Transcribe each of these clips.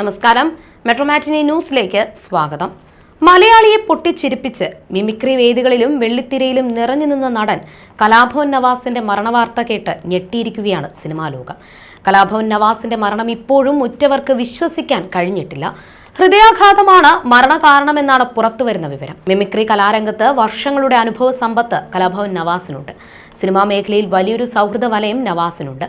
നമസ്കാരം. മെട്രോമാറ്റിനി ന്യൂസിലേക്ക് സ്വാഗതം. മലയാളിയെ പൊട്ടിച്ചിരിപ്പിച്ച് മിമിക്രി വേദികളിലും വെള്ളിത്തിരയിലും നിറഞ്ഞു നിന്ന നടൻ കലാഭവൻ നവാസിന്റെ മരണവാർത്ത കേട്ട് ഞെട്ടിയിരിക്കുകയാണ് സിനിമാ ലോകം. കലാഭവൻ നവാസിന്റെ മരണം ഇപ്പോഴും ഉറ്റവർക്ക് വിശ്വസിക്കാൻ കഴിഞ്ഞിട്ടില്ല. ഹൃദയാഘാതമാണ് മരണകാരണമെന്നാണ് പുറത്തുവരുന്ന വിവരം. മിമിക്രി കലാരംഗത്ത് വർഷങ്ങളുടെ അനുഭവ സമ്പത്ത് കലാഭവൻ നവാസിനുണ്ട്. സിനിമാ മേഖലയിൽ വലിയൊരു സൗഹൃദ വലയം നവാസിനുണ്ട്.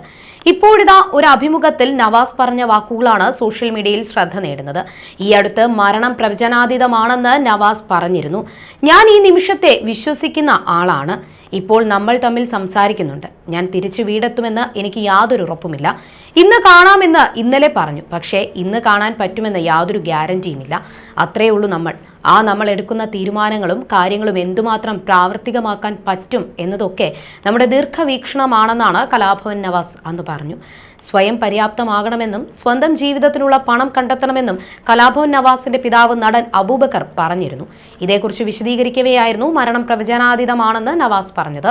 ഇപ്പോഴിതാ ഒരു അഭിമുഖത്തിൽ നവാസ് പറഞ്ഞ വാക്കുകളാണ് സോഷ്യൽ മീഡിയയിൽ ശ്രദ്ധ നേടുന്നത്. ഈ അടുത്ത് മരണം പ്രവചനാതീതമാണെന്ന് നവാസ് പറഞ്ഞിരുന്നു. ഞാൻ ഈ നിമിഷത്തെ വിശ്വസിക്കുന്ന ആളാണ്. ഇപ്പോൾ നമ്മൾ തമ്മിൽ സംസാരിക്കുന്നുണ്ട്. ഞാൻ തിരിച്ചു വീടെത്തുമെന്ന് എനിക്ക് യാതൊരു ഉറപ്പുമില്ല. ഇന്ന് കാണാമെന്ന് ഇന്നലെ പറഞ്ഞു. പക്ഷേ ഇന്ന് കാണാൻ പറ്റുമെന്ന് യാതൊരു ഗ്യാരണ്ടിയുമില്ല അത്രയേ ഉള്ളൂ നമ്മൾ. ആ നമ്മൾ എടുക്കുന്ന തീരുമാനങ്ങളും കാര്യങ്ങളും എന്തുമാത്രം പ്രാവർത്തികമാക്കാൻ പറ്റും എന്നതൊക്കെ നമ്മുടെ ദീർഘവീക്ഷണമാണെന്നാണ് കലാഭവൻ നവാസ് അന്ന് പറഞ്ഞു. സ്വയം പര്യാപ്തമാകണമെന്നും സ്വന്തം ജീവിതത്തിനുള്ള പണം കണ്ടെത്തണമെന്നും കലാഭവൻ നവാസിന്റെ പിതാവ് നടൻ അബൂബക്കർ പറഞ്ഞിരുന്നു. ഇതേക്കുറിച്ച് വിശദീകരിക്കവെയായിരുന്നു മരണം പ്രവചനാതീതമാണെന്ന് നവാസ് പറഞ്ഞത്.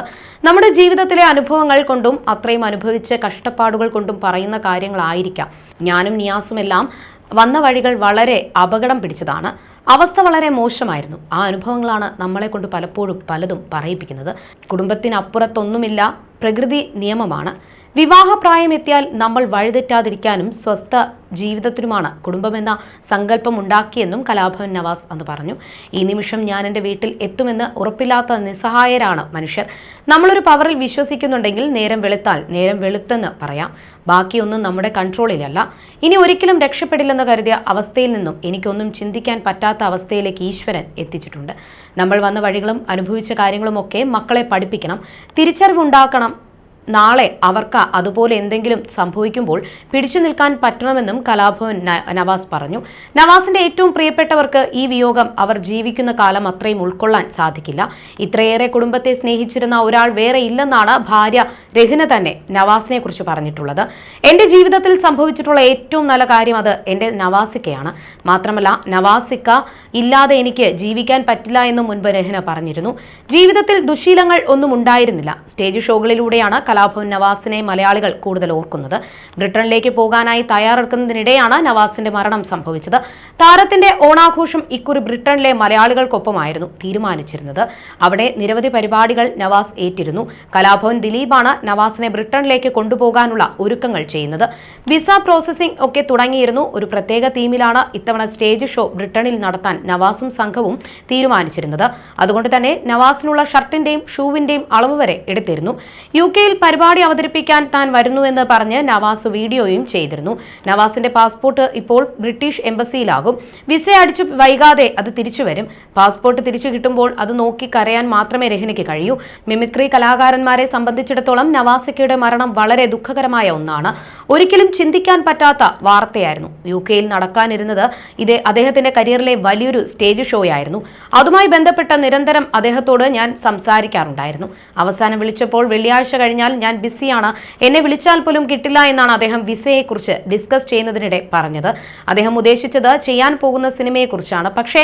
നമ്മുടെ ജീവിതത്തിലെ അനുഭവങ്ങൾ കൊണ്ടും അത്രയും അനുഭവിച്ച കഷ്ടപ്പാടുകൾ കൊണ്ടും പറയുന്ന കാര്യങ്ങളായിരിക്കാം. ഞാനും നിയാസുമെല്ലാം വന്ന വഴികൾ വളരെ അപകടം പിടിച്ചതാണ്. അവസ്ഥ വളരെ മോശമായിരുന്നു. ആ അനുഭവങ്ങളാണ് നമ്മളെ കൊണ്ട് പലപ്പോഴും പലതും പറയിപ്പിക്കുന്നത്. കുടുംബത്തിനപ്പുറത്തൊന്നുമില്ല. പ്രകൃതി നിയമമാണ്. വിവാഹപ്രായം എത്തിയാൽ നമ്മൾ വഴിതെറ്റാതിരിക്കാനും സ്വസ്ഥ ജീവിതത്തിനുമാണ് കുടുംബമെന്ന സങ്കല്പം ഉണ്ടാക്കിയെന്നും കലാഭവൻ നവാസ് അന്ന് പറഞ്ഞു. ഈ നിമിഷം ഞാൻ എന്റെ വീട്ടിൽ എത്തുമെന്ന് ഉറപ്പില്ലാത്ത നിസ്സഹായരാണ് മനുഷ്യർ. നമ്മളൊരു പവറിൽ വിശ്വസിക്കുന്നുണ്ടെങ്കിൽ നേരം വെളുത്താൽ നേരം വെളുത്തെന്ന് പറയാം. ബാക്കിയൊന്നും നമ്മുടെ കൺട്രോളിലല്ല. ഇനി ഒരിക്കലും രക്ഷപ്പെടില്ലെന്ന് കരുതിയ അവസ്ഥയിൽ നിന്നും എനിക്കൊന്നും ചിന്തിക്കാൻ പറ്റാത്ത അവസ്ഥയിലേക്ക് ഈശ്വരൻ എത്തിച്ചിട്ടുണ്ട്. നമ്മൾ വന്ന വഴികളും അനുഭവിച്ച കാര്യങ്ങളുമൊക്കെ മക്കളെ പഠിപ്പിക്കണം. തിരിച്ചറിവുണ്ടാക്കണം. നാളെ അവർക്ക് അതുപോലെ എന്തെങ്കിലും സംഭവിക്കുമ്പോൾ പിടിച്ചു നിൽക്കാൻ പറ്റണമെന്നും കലാഭവൻ നവാസ് പറഞ്ഞു. നവാസിന്റെ ഏറ്റവും പ്രിയപ്പെട്ടവർക്ക് ഈ വിയോഗം അവർ ജീവിക്കുന്ന കാലം അത്രയും ഉൾക്കൊള്ളാൻ സാധിക്കില്ല. ഇത്രയേറെ കുടുംബത്തെ സ്നേഹിച്ചിരുന്ന ഒരാൾ വേറെ ഇല്ലെന്നാണ് ഭാര്യ രഹിന തന്നെ നവാസിനെ കുറിച്ച് പറഞ്ഞിട്ടുള്ളത്. എന്റെ ജീവിതത്തിൽ സംഭവിച്ചിട്ടുള്ള ഏറ്റവും നല്ല കാര്യം അത് എന്റെ നവാസിക്കയാണ്. മാത്രമല്ല നവാസിക്ക ഇല്ലാതെ എനിക്ക് ജീവിക്കാൻ പറ്റില്ല എന്നും മുൻപ് രഹ്ന പറഞ്ഞിരുന്നു. ജീവിതത്തിൽ ദുശീലങ്ങൾ ഒന്നും ഉണ്ടായിരുന്നില്ല. സ്റ്റേജ് ഷോകളിലൂടെയാണ് കലാഭവൻ നവാസിനെ മലയാളികൾ കൂടുതൽ ഓർക്കുന്നത്. ബ്രിട്ടനിലേക്ക് പോകാനായി തയ്യാറെടുക്കുന്നതിനിടെയാണ് നവാസിന്റെ മരണം സംഭവിച്ചത്. താരത്തിന്റെ ഓണാഘോഷം ഇക്കുറി ബ്രിട്ടനിലെ മലയാളികൾക്കൊപ്പമായിരുന്നു തീരുമാനിച്ചിരുന്നത്. അവിടെ നിരവധി പരിപാടികൾ നവാസ് ഏറ്റിരുന്നു. കലാഭവൻ ദിലീപാണ് നവാസിനെ ബ്രിട്ടനിലേക്ക് കൊണ്ടുപോകാനുള്ള ഒരുക്കങ്ങൾ ചെയ്യുന്നത്. വിസ പ്രോസസ്സിംഗ് ഒക്കെ തുടങ്ങിയിരുന്നു. ഒരു പ്രത്യേക തീമിലാണ് ഇത്തവണ സ്റ്റേജ് ഷോ ബ്രിട്ടനിൽ നടത്താൻ നവാസും സംഘവും തീരുമാനിച്ചിരുന്നത്. അതുകൊണ്ട് തന്നെ നവാസിനുള്ള ഷർട്ടിന്റെയും ഷൂവിന്റെയും അളവ് വരെ എടുത്തിരുന്നു. യു കെയിൽ പരിപാടി അവതരിപ്പിക്കാൻ താൻ വരുന്നുവെന്ന് പറഞ്ഞ് നവാസ് വീഡിയോയും ചെയ്തിരുന്നു. നവാസിന്റെ പാസ്പോർട്ട് ഇപ്പോൾ ബ്രിട്ടീഷ് എംബസിയിലാകും. വിസ അടിച്ചു വൈകാതെ അത് തിരിച്ചു വരും. പാസ്പോർട്ട് തിരിച്ചു കിട്ടുമ്പോൾ അത് നോക്കി കരയാൻ മാത്രമേ രഹനയ്ക്ക് കഴിയൂ. മിമിക്രി കലാകാരന്മാരെ സംബന്ധിച്ചിടത്തോളം നവാസിക്കയുടെ മരണം വളരെ ദുഃഖകരമായ ഒന്നാണ്. ഒരിക്കലും ചിന്തിക്കാൻ പറ്റാത്ത വാർത്തയായിരുന്നു. യു കെയിൽ നടക്കാനിരുന്നത് ഇത് അദ്ദേഹത്തിന്റെ കരിയറിലെ വലിയൊരു സ്റ്റേജ് ഷോ ആയിരുന്നു. അതുമായി ബന്ധപ്പെട്ട നിരന്തരം അദ്ദേഹത്തോട് ഞാൻ സംസാരിക്കാറുണ്ടായിരുന്നു. അവസാനം വിളിച്ചപ്പോൾ വെള്ളിയാഴ്ച കഴിഞ്ഞാൽ ഞാൻ ബിസിയാണ്. എന്നെ വിളിച്ചാൽ പോലും കിട്ടില്ല എന്നാണ് അദ്ദേഹം വിസയെക്കുറിച്ച് ഡിസ്കസ് ചെയ്യുന്നതിനിടെ പറഞ്ഞത്. അദ്ദേഹം ഉദ്ദേശിച്ചത് ചെയ്യാൻ പോകുന്ന സിനിമയെക്കുറിച്ചാണ്. പക്ഷേ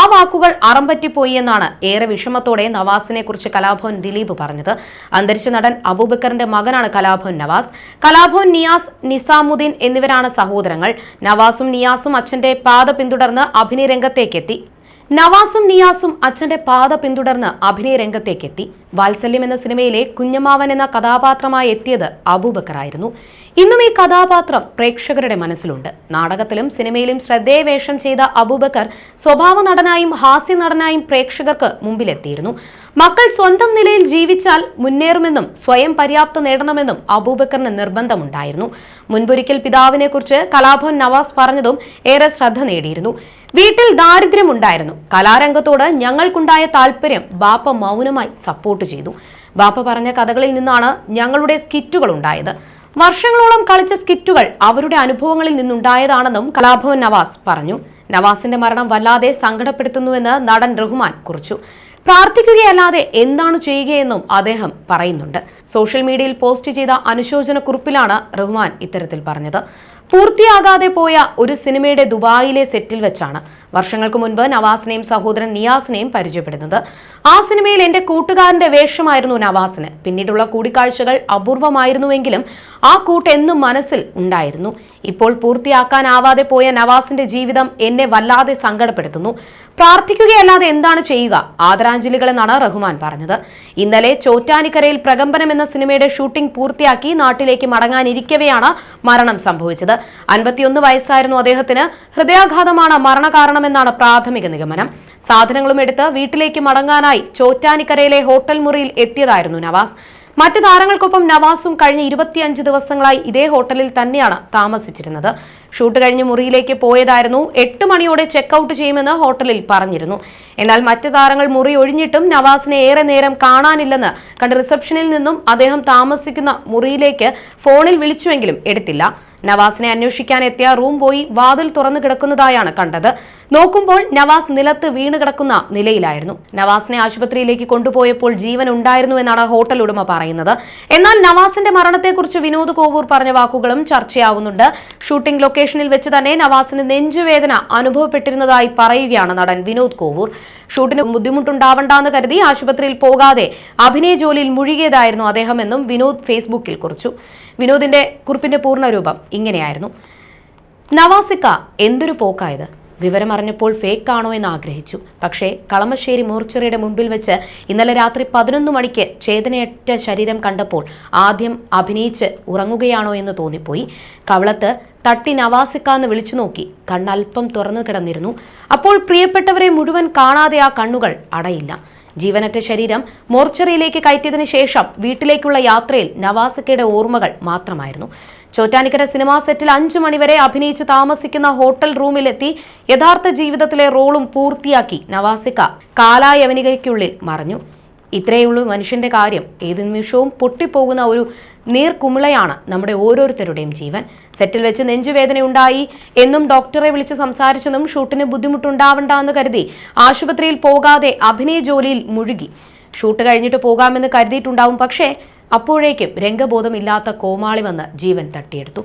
ആ വാക്കുകൾ അറമ്പറ്റിപ്പോയി എന്നാണ് ഏറെ വിഷമത്തോടെ നവാസിനെ കുറിച്ച് കലാഭവൻ ദിലീപ് പറഞ്ഞത്. അന്തരിച്ച നടൻ അബൂബക്കറിന്റെ മകനാണ് കലാഭവൻ നവാസ്. കലാഭവൻ നിയാസ് നിസാമുദ്ദീൻ എന്നിവരാണ് സഹോദരങ്ങൾ. നവാസും നിയാസും അച്ഛന്റെ പാത പിന്തുടർന്ന് അഭിനയ രംഗത്തേക്കെത്തി നവാസും നിയാസും അച്ഛന്റെ പാത പിന്തുടർന്ന് അഭിനയ രംഗത്തേക്കെത്തി. വാത്സല്യം എന്ന സിനിമയിലെ കുഞ്ഞമാവൻ എന്ന കഥാപാത്രമായി എത്തിയത് അബൂബക്കറായിരുന്നു. ഇന്നും ഈ കഥാപാത്രം പ്രേക്ഷകരുടെ മനസ്സിലുണ്ട്. നാടകത്തിലും സിനിമയിലും ശ്രദ്ധേയ വേഷം ചെയ്ത അബൂബക്കർ സ്വഭാവ നടനായും ഹാസ്യ നടനായും പ്രേക്ഷകർക്ക് മുമ്പിലെത്തിയിരുന്നു. മക്കൾ സ്വന്തം നിലയിൽ ജീവിച്ചാൽ മുന്നേറുമെന്നും സ്വയം പര്യാപ്ത നേടണമെന്നും അബൂബക്കറിന് നിർബന്ധമുണ്ടായിരുന്നു. മുൻപൊരിക്കൽ പിതാവിനെ കുറിച്ച് കലാഭവൻ നവാസ് പറഞ്ഞതും ഏറെ ശ്രദ്ധ നേടിയിരുന്നു. വീട്ടിൽ ദാരിദ്ര്യമുണ്ടായിരുന്നു. കലാരംഗത്തോട് ഞങ്ങൾക്കുണ്ടായ താല്പര്യം ബാപ്പ മൗനമായി സപ്പോർട്ട് ചെയ്തു. ബാപ്പ പറഞ്ഞ കഥകളിൽ നിന്നാണ് ഞങ്ങളുടെ സ്കിറ്റുകൾ ഉണ്ടായത് വർഷങ്ങളോളം കളിച്ച സ്കിറ്റുകൾ അവരുടെ അനുഭവങ്ങളിൽ നിന്നുണ്ടായതാണെന്നും കലാഭവൻ നവാസ് പറഞ്ഞു. നവാസിന്റെ മരണം വല്ലാതെ സങ്കടപ്പെടുത്തുന്നുവെന്ന് നടൻ റഹ്മാൻ കുറിച്ചു. പ്രാർത്ഥിക്കുകയല്ലാതെ എന്താണ് ചെയ്യുകയെന്നും അദ്ദേഹം പറയുന്നുണ്ട്. സോഷ്യൽ മീഡിയയിൽ പോസ്റ്റ് ചെയ്ത അനുശോചന കുറിപ്പിലാണ് റഹ്മാൻ ഇത്തരത്തിൽ പറഞ്ഞത്. പൂർത്തിയാകാതെ പോയ ഒരു സിനിമയുടെ ദുബായിലെ സെറ്റിൽ വെച്ചാണ് വർഷങ്ങൾക്ക് മുൻപ് നവാസിനെയും സഹോദരൻ നിയാസിനെയും പരിചയപ്പെടുന്നത്. ആ സിനിമയിൽ എന്റെ കൂട്ടുകാരന്റെ വേഷമായിരുന്നു നവാസിന്. പിന്നീടുള്ള കൂടിക്കാഴ്ചകൾ അപൂർവമായിരുന്നുവെങ്കിലും ആ കൂട്ട് എന്നും മനസ്സിൽ ഉണ്ടായിരുന്നു. ഇപ്പോൾ പൂർത്തിയാക്കാനാവാതെ പോയ നവാസിന്റെ ജീവിതം എന്നെ വല്ലാതെ സങ്കടപ്പെടുത്തുന്നു. പ്രാർത്ഥിക്കുകയല്ലാതെ എന്താണ് ചെയ്യുക? ആദരാഞ്ജലികൾ എന്നാണ് റഹ്മാൻ പറഞ്ഞത്. ഇന്നലെ ചോറ്റാനിക്കരയിൽ പ്രകമ്പനം എന്ന സിനിമയുടെ ഷൂട്ടിംഗ് പൂർത്തിയാക്കി നാട്ടിലേക്ക് മടങ്ങാനിരിക്കവെയാണ് മരണം സംഭവിച്ചത്. അൻപത്തിയൊന്ന് വയസ്സായിരുന്നു അദ്ദേഹത്തിന്. ഹൃദയാഘാതമാണ് മരണകാരണമെന്നാണ് പ്രാഥമിക നിഗമനം. സാധനങ്ങളും എടുത്ത് വീട്ടിലേക്ക് മടങ്ങാനായി ചോറ്റാനിക്കരയിലെ ഹോട്ടൽ മുറിയിൽ എത്തിയതായിരുന്നു നവാസ്. മറ്റ് താരങ്ങൾക്കൊപ്പം നവാസും കഴിഞ്ഞ ഇരുപത്തിയഞ്ച് ദിവസങ്ങളായി ഇതേ ഹോട്ടലിൽ തന്നെയാണ് താമസിച്ചിരുന്നത്. ഷൂട്ട് കഴിഞ്ഞ് മുറിയിലേക്ക് പോയതായിരുന്നു. എട്ട് മണിയോടെ ചെക്ക് ഔട്ട് ചെയ്യുമെന്ന് ഹോട്ടലിൽ പറഞ്ഞിരുന്നു. എന്നാൽ മറ്റ് താരങ്ങൾ മുറി ഒഴിഞ്ഞിട്ടും നവാസിനെ ഏറെ നേരം കാണാനില്ലെന്ന് കണ്ട് റിസപ്ഷനിൽ നിന്നും അദ്ദേഹം താമസിക്കുന്ന മുറിയിലേക്ക് ഫോണിൽ വിളിച്ചുവെങ്കിലും എടുത്തില്ല. നവാസിനെ അന്വേഷിക്കാൻ എത്തിയ റൂം പോയി വാതിൽ തുറന്നു കിടക്കുന്നതായാണ് കണ്ടത്. നോക്കുമ്പോൾ നവാസ് നിലത്ത് വീണ് കിടക്കുന്ന നിലയിലായിരുന്നു. നവാസിനെ ആശുപത്രിയിലേക്ക് കൊണ്ടുപോയപ്പോൾ ജീവൻ ഉണ്ടായിരുന്നു എന്നാണ് ഹോട്ടൽ ഉടമ പറയുന്നത്. എന്നാൽ നവാസിന്റെ മരണത്തെക്കുറിച്ച് വിനോദ് കോവൂർ പറഞ്ഞ വാക്കുകളും ചർച്ചയാവുന്നുണ്ട്. ഷൂട്ടിംഗ് ലൊക്കേഷനിൽ വെച്ച് തന്നെ നവാസിന് നെഞ്ചുവേദന അനുഭവപ്പെട്ടിരുന്നതായി പറയുകയാണ് നടൻ വിനോദ് കോവൂർ. ഷൂട്ടിന് ബുദ്ധിമുട്ടുണ്ടാവണ്ടെന്ന് കരുതി ആശുപത്രിയിൽ പോകാതെ അഭിനയ ജോലിയിൽ മുഴുകിയതായിരുന്നു അദ്ദേഹമെന്നും വിനോദ് ഫേസ്ബുക്കിൽ കുറിച്ചു. വിനോദിന്റെ കുറിപ്പിന്റെ പൂർണരൂപം ഇങ്ങനെയായിരുന്നു. നവാസിക്ക എന്തൊരു പോക്കായത്? വിവരമറിഞ്ഞപ്പോൾ ഫേക്ക് ആണോ എന്ന് ആഗ്രഹിച്ചു. പക്ഷേ കളമശ്ശേരി മോർച്ചറിയുടെ മുമ്പിൽ വെച്ച് ഇന്നലെ രാത്രി പതിനൊന്ന് മണിക്ക് ചേതനയറ്റ ശരീരം കണ്ടപ്പോൾ ആദ്യം അഭിനയിച്ച് ഉറങ്ങുകയാണോ എന്ന് തോന്നിപ്പോയി. കവളത്ത് തട്ടി നവാസിക്ക എന്ന് വിളിച്ചു നോക്കി. കണ്ണൽപ്പം തുറന്നു കിടന്നിരുന്നു. അപ്പോൾ പ്രിയപ്പെട്ടവരെ മുഴുവൻ കാണാതെ ആ കണ്ണുകൾ അടയില്ല. ജീവനറ്റ ശരീരം മോർച്ചറിയിലേക്ക് കയറ്റിയതിനു ശേഷം വീട്ടിലേക്കുള്ള യാത്രയിൽ നവാസക്കയുടെ ഓർമ്മകൾ മാത്രമായിരുന്നു. ചോറ്റാനിക്കര സിനിമാ സെറ്റിൽ അഞ്ചു മണിവരെ അഭിനയിച്ച് താമസിക്കുന്ന ഹോട്ടൽ റൂമിലെത്തി യഥാർത്ഥ ജീവിതത്തിലെ റോളും പൂർത്തിയാക്കി നവാസിക്ക കാലായവനികയ്ക്കുള്ളിൽ മറഞ്ഞു. ഇത്രയുള്ളൂ മനുഷ്യന്റെ കാര്യം. ഏത് നിമിഷവും പൊട്ടിപ്പോകുന്ന ഒരു നീർക്കുമിളയാണ് നമ്മുടെ ഓരോരുത്തരുടെയും ജീവൻ. സെറ്റിൽ വെച്ച് നെഞ്ചുവേദനയുണ്ടായി എന്നും ഡോക്ടറെ വിളിച്ച് സംസാരിച്ചെന്നും ഷൂട്ടിന് ബുദ്ധിമുട്ടുണ്ടാവണ്ട എന്ന് കരുതി ആശുപത്രിയിൽ പോകാതെ അഭിനയ ജോലിയിൽ മുഴുകി. ഷൂട്ട് കഴിഞ്ഞിട്ട് പോകാമെന്ന് കരുതിയിട്ടുണ്ടാവും പക്ഷേ അപ്പോഴേക്കും രംഗബോധമില്ലാത്ത കോമാളി വന്ന് ജീവൻ തട്ടിയെടുത്തു.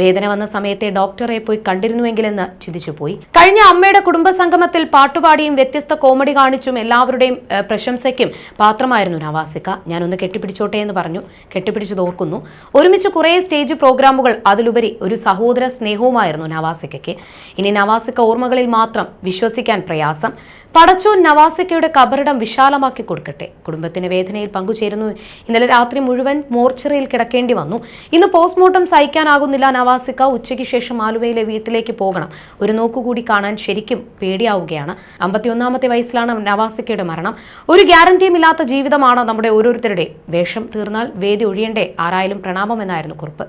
വേദന വന്ന സമയത്തെ ഡോക്ടറെ പോയി കണ്ടിരുന്നുവെങ്കിലെന്ന് ചിന്തിച്ചുപോയി. കഴിഞ്ഞ അമ്മയുടെ കുടുംബ സംഗമത്തിൽ പാട്ടുപാടിയും വ്യത്യസ്ത കോമഡി കാണിച്ചും എല്ലാവരുടെയും പ്രശംസയ്ക്കും പാത്രമായിരുന്നു നവാസിക്ക. ഞാനൊന്ന് കെട്ടിപ്പിടിച്ചോട്ടെ എന്ന് പറഞ്ഞു. കെട്ടിപ്പിടിച്ചു ഓർക്കുന്നു. ഒരുമിച്ച് കുറേ സ്റ്റേജ് പ്രോഗ്രാമുകൾ അതിലുപരി ഒരു സഹോദര സ്നേഹവുമായിരുന്നു നവാസിക്കയ്ക്ക്. ഇനി നവാസിക്ക ഓർമ്മകളിൽ മാത്രം വിശ്വസിക്കാൻ പ്രയാസം. പടച്ചോൻ നവാസിക്കയുടെ കബറിടം വിശാലമാക്കി കൊടുക്കട്ടെ. കുടുംബത്തിന് വേദനയിൽ പങ്കുചേരുന്നു. ഇന്നലെ രാത്രി മുഴുവൻ മോർച്ചറിയിൽ കിടക്കേണ്ടി വന്നു. ഇന്ന് പോസ്റ്റ്മോർട്ടം സഹിക്കാനാകുന്നില്ല നവാസിക്ക ഉച്ചയ്ക്ക് ശേഷം ആലുവയിലെ വീട്ടിലേക്ക് പോകണം. ഒരു നോക്കുകൂടി കാണാൻ ശരിക്കും പേടിയാവുകയാണ്. അമ്പത്തിയൊന്നാമത്തെ വയസ്സിലാണ് നവാസിക്കയുടെ മരണം. ഒരു ഗ്യാരണ്ടിയും ഇല്ലാത്ത ജീവിതമാണ് നമ്മുടെ ഓരോരുത്തരുടെയും. വേഷം തീർന്നാൽ വേദി ഒഴിയണ്ടേ? ആരായാലും പ്രണാമം എന്നായിരുന്നു കുറിപ്പ്.